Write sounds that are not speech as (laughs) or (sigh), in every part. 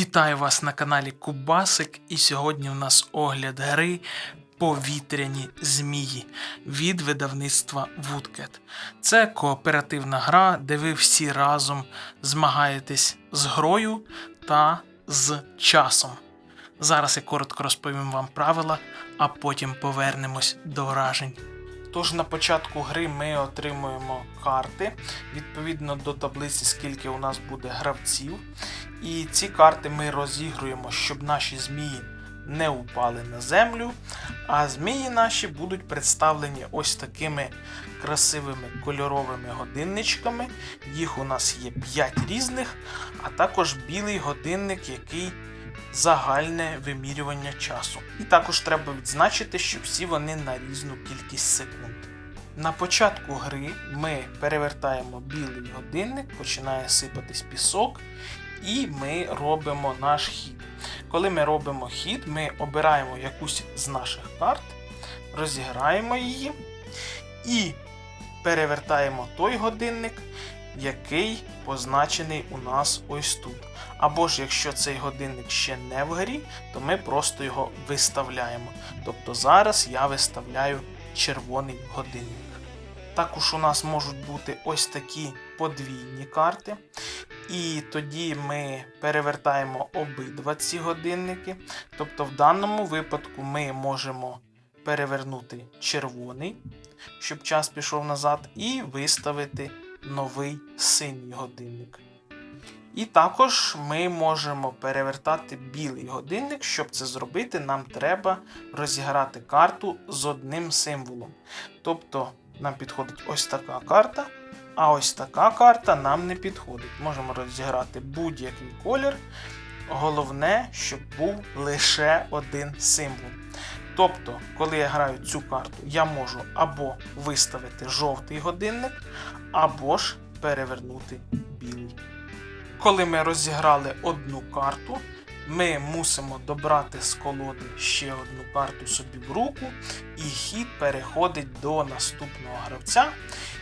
Вітаю вас на каналі Кубасик, і сьогодні у нас огляд гри Повітряні змії від видавництва Woodcat. Це кооперативна гра, де ви всі разом змагаєтесь з грою та з часом. Зараз я коротко розповім вам правила, а потім повернемось до вражень. Тож на початку гри ми отримуємо карти відповідно до таблиці, скільки у нас буде гравців. І ці карти ми розігруємо, щоб наші змії не упали на землю. А змії наші будуть представлені ось такими красивими кольоровими годинничками. Їх у нас є 5 різних, а також білий годинник, який загальне вимірювання часу. І також треба відзначити, що всі вони на різну кількість секунд. На початку гри ми перевертаємо білий годинник, починає сипатись пісок, і ми робимо наш хід. Коли ми робимо хід, ми обираємо якусь з наших карт, розіграємо її і перевертаємо той годинник, який позначений у нас ось тут. Або ж якщо цей годинник ще не в грі, то ми просто його виставляємо. Тобто зараз я виставляю червоний годинник. Також у нас можуть бути ось такі подвійні карти. І тоді ми перевертаємо обидва ці годинники. Тобто, в даному випадку ми можемо перевернути червоний, щоб час пішов назад, і виставити новий синій годинник. І також ми можемо перевертати білий годинник. Щоб це зробити, нам треба розіграти карту з одним символом. Тобто нам підходить ось така карта, а ось така карта нам не підходить. Можемо розіграти будь-який колір. Головне, щоб був лише один символ. Тобто, коли я граю цю карту, я можу або виставити жовтий годинник, або ж перевернути білий. Коли ми розіграли одну карту, ми мусимо добрати з колоди ще одну карту собі в руку, і хід переходить до наступного гравця.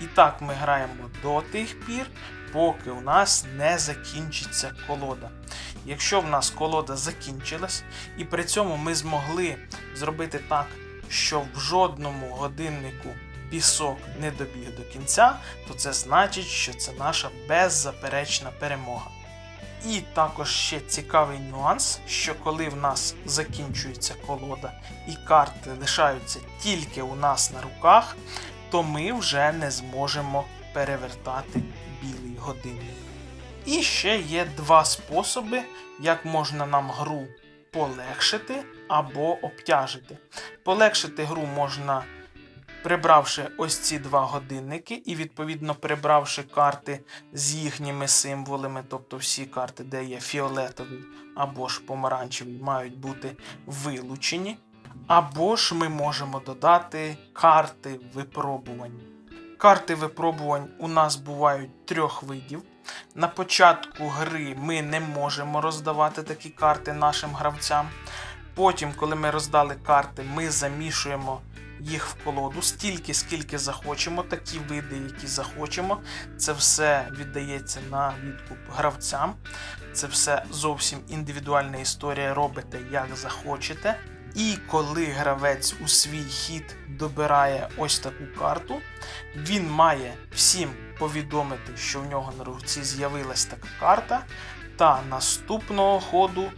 І так ми граємо до тих пір, поки у нас не закінчиться колода. Якщо в нас колода закінчилась, і при цьому ми змогли зробити так, що в жодному годиннику пісок не добіг до кінця, то це значить, що це наша беззаперечна перемога. І також ще цікавий нюанс, що коли в нас закінчується колода і карти лишаються тільки у нас на руках, то ми вже не зможемо перевертати білий годинник. І ще є два способи, як можна нам гру полегшити або обтяжити. Полегшити гру можна прибравши ось ці два годинники, і, відповідно, прибравши карти з їхніми символами, тобто всі карти, де є фіолетовий або ж помаранчевий, мають бути вилучені. Або ж ми можемо додати карти випробувань. Карти випробувань у нас бувають трьох видів. На початку гри ми не можемо роздавати такі карти нашим гравцям. Потім, коли ми роздали карти, ми замішуємо їх в колоду стільки, скільки захочемо, такі види, які захочемо. Це все віддається на відкуп гравцям. Це все зовсім індивідуальна історія. Робите як захочете. І коли гравець у свій хід добирає ось таку карту, він має всім повідомити, що в нього на руці з'явилась така карта, та наступного ходу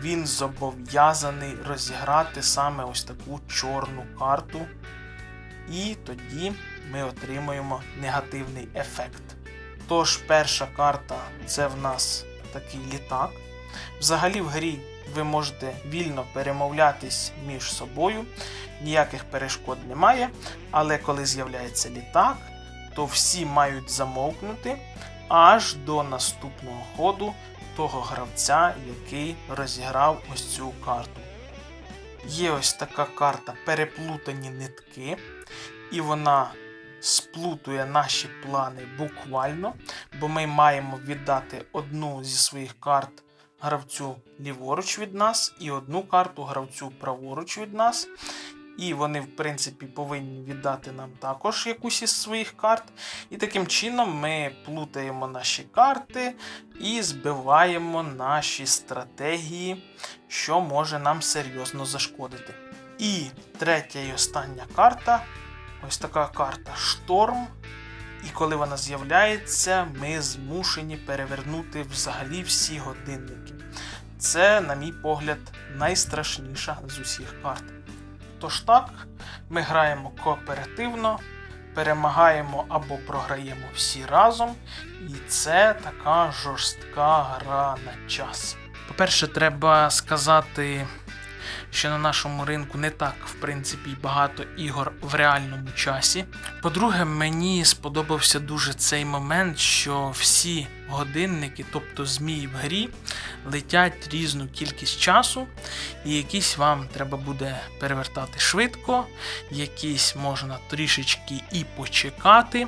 він зобов'язаний розіграти саме ось таку чорну карту. І тоді ми отримуємо негативний ефект. Тож, перша карта це в нас такий літак. Взагалі в грі ви можете вільно перемовлятись між собою, ніяких перешкод немає. Але коли з'являється літак, то всі мають замовкнути аж до наступного ходу того гравця, який розіграв ось цю карту. Є ось така карта переплутані нитки, і вона сплутує наші плани буквально, бо ми маємо віддати одну зі своїх карт гравцю ліворуч від нас і одну карту гравцю праворуч від нас. І вони, в принципі, повинні віддати нам також якусь із своїх карт. І таким чином ми плутаємо наші карти і збиваємо наші стратегії, що може нам серйозно зашкодити. І третя і остання карта ось така карта Шторм. І коли вона з'являється, ми змушені перевернути взагалі всі годинники. Це, на мій погляд, найстрашніша з усіх карт. Тож так, ми граємо кооперативно, перемагаємо або програємо всі разом, і це така жорстка гра на час. По-перше, треба сказати, що на нашому ринку не так, в принципі, багато ігор в реальному часі. По-друге, мені сподобався дуже цей момент, що всі годинники, тобто змії в грі, летять різну кількість часу, і якісь вам треба буде перевертати швидко, якісь можна трішечки і почекати.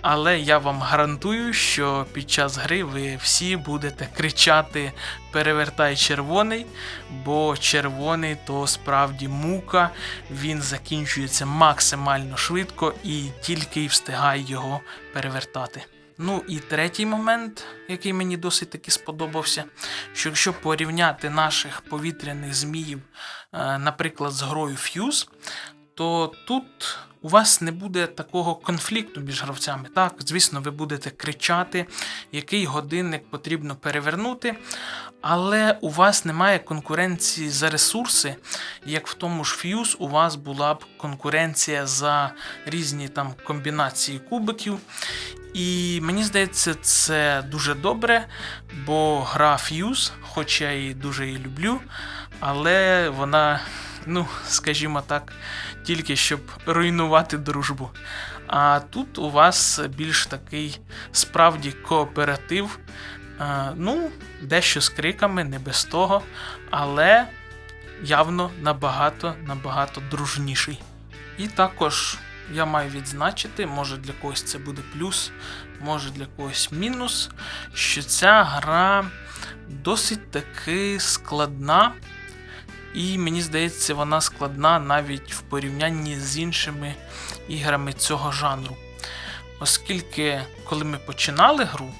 Але я вам гарантую, що під час гри ви всі будете кричати Перевертай червоний, бо червоний то справді мука, він закінчується максимально швидко і тільки й встигає його перевертати. Ну і третій момент, який мені досить таки сподобався, що якщо порівняти наших повітряних зміїв, е, наприклад, з грою Fuse, то тут у вас не буде такого конфлікту між гравцями. Так, звісно, ви будете кричати, який годинник потрібно перевернути, але у вас немає конкуренції за ресурси, як в тому ж Fuse у вас була б конкуренція за різні там комбінації кубиків. І мені здається, це дуже добре, бо гра Fuse, хоч я і дуже її люблю, але вона, ну, скажімо так, тільки щоб руйнувати дружбу. А тут у вас більш такий справді кооператив. Е, ну, дещо з криками, не без того, але явно набагато набагато дружніший. І також я маю відзначити, може для когось це буде плюс, може для когось мінус, що ця гра досить таки складна. І мені здається, вона складна навіть в порівнянні з іншими іграми цього жанру. Оскільки, коли ми починали гру,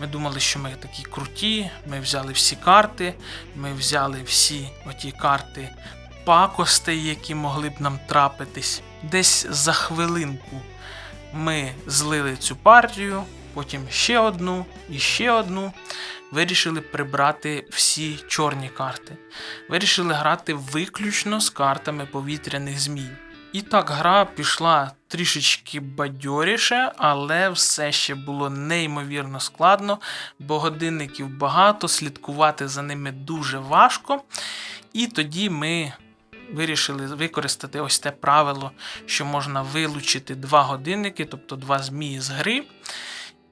ми думали, що ми такі круті, ми взяли всі карти, ми взяли всі оті карти пакостей, які могли б нам трапитись. Десь за хвилинку ми злили цю партію, потім ще одну і ще одну. Вирішили прибрати всі чорні карти. Вирішили грати виключно з картами повітряних змій. І так, гра пішла трішечки бадьоріше, але все ще було неймовірно складно, бо годинників багато, слідкувати за ними дуже важко. І тоді ми вирішили використати ось те правило, що можна вилучити два годинники, тобто два змії з гри.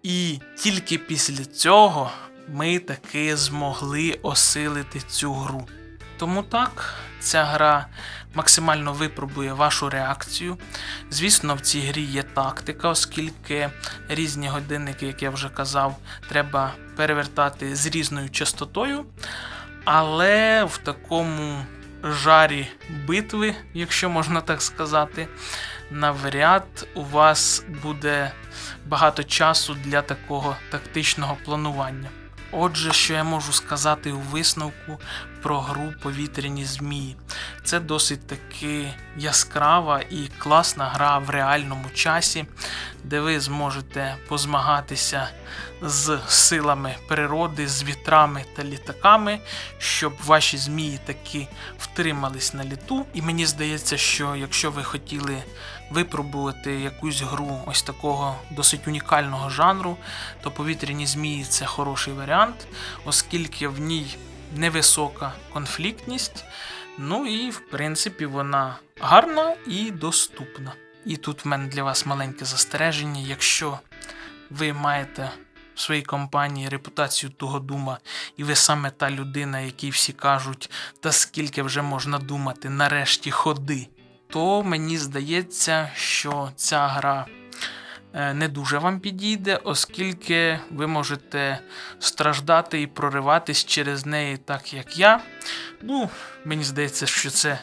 І тільки після цього ми таки змогли осилити цю гру. Тому так, ця гра максимально випробує вашу реакцію. Звісно, в цій грі є тактика, оскільки різні годинники, як я вже казав, треба перевертати з різною частотою. Але в такому жарі битви, якщо можна так сказати, навряд у вас буде багато часу для такого тактичного планування. Отже, що я можу сказати у висновку про гру повітряні змії. Це досить таки яскрава і класна гра в реальному часі, де ви зможете позмагатися з силами природи, з вітрами та літаками, щоб ваші змії таки втримались на літу. І мені здається, що якщо ви хотіли випробувати якусь гру ось такого досить унікального жанру, то повітряні змії це хороший варіант, оскільки в ній невисока конфліктність. Ну і, в принципі, вона гарна і доступна. І тут в мене для вас маленьке застереження. Якщо ви маєте в своїй компанії репутацію тугодума, і ви саме та людина, якій всі кажуть, та скільки вже можна думати, нарешті ходи, то мені здається, що ця гра не дуже вам підійде, оскільки ви можете страждати і прориватись через неї, так як я. Ну, мені здається, що це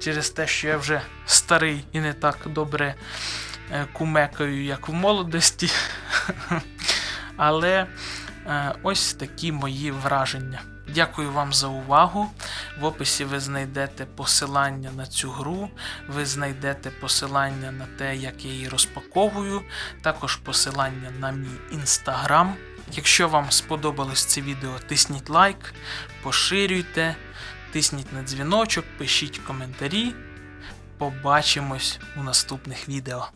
через те, що я вже старий і не так добре е, кумекаю, як в молодості. (laughs) Але е, ось такі мої враження. Дякую вам за увагу. В описі ви знайдете посилання на цю гру, ви знайдете посилання на те, як я її розпаковую, також посилання на мій інстаграм. Якщо вам сподобалось це відео, тисніть лайк, поширюйте, тисніть на дзвіночок, пишіть коментарі. Побачимось у наступних відео.